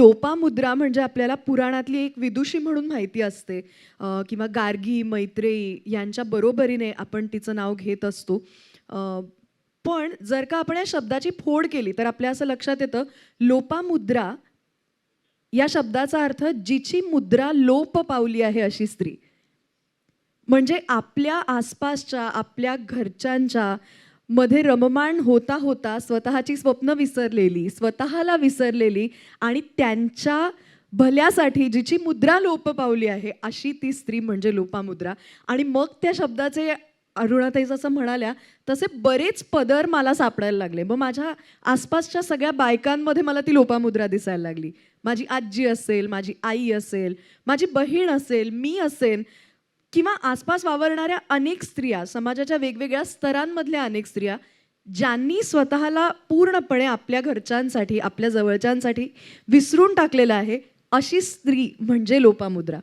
लोपामुद्रा म्हणजे आपल्याला पुराणातली एक विदुषी म्हणून माहिती असते. किंवा गार्गी मैत्रेयी यांच्या बरोबरीने आपण तिचं नाव घेत असतो. पण जर का आपण या शब्दाची फोड केली तर आपल्या असं लक्षात येतं लोपामुद्रा या शब्दाचा अर्थ जिची मुद्रा लोप पावली आहे अशी स्त्री. म्हणजे आपल्या आसपासच्या आपल्या घरच्यांच्या मध्ये रममाण होता होता स्वतःची स्वप्न विसरलेली स्वतःला विसरलेली आणि त्यांच्या भल्यासाठी जिची मुद्रा लोप पावली आहे अशी ती स्त्री म्हणजे लोपामुद्रा. आणि मग त्या शब्दाचे अरुणाताई जसं म्हणाल्या तसे बरेच पदर मला सापडायला लागले. मग माझ्या आसपासच्या सगळ्या बायकांमध्ये मला ती लोपामुद्रा दिसायला लागली. माझी आजी असेल माझी आई असेल माझी बहीण असेल मी असेल किंवा आसपास वावरणाऱ्या अनेक स्त्रिया समाजाच्या वेगवेगळ्या स्तरांमधल्या अनेक स्त्रिया ज्यांनी स्वतःला पूर्णपणे आपल्या घरच्यांसाठी आपल्या जवळच्यांसाठी विसरून टाकलेलं आहे अशी स्त्री म्हणजे लोपामुद्रा.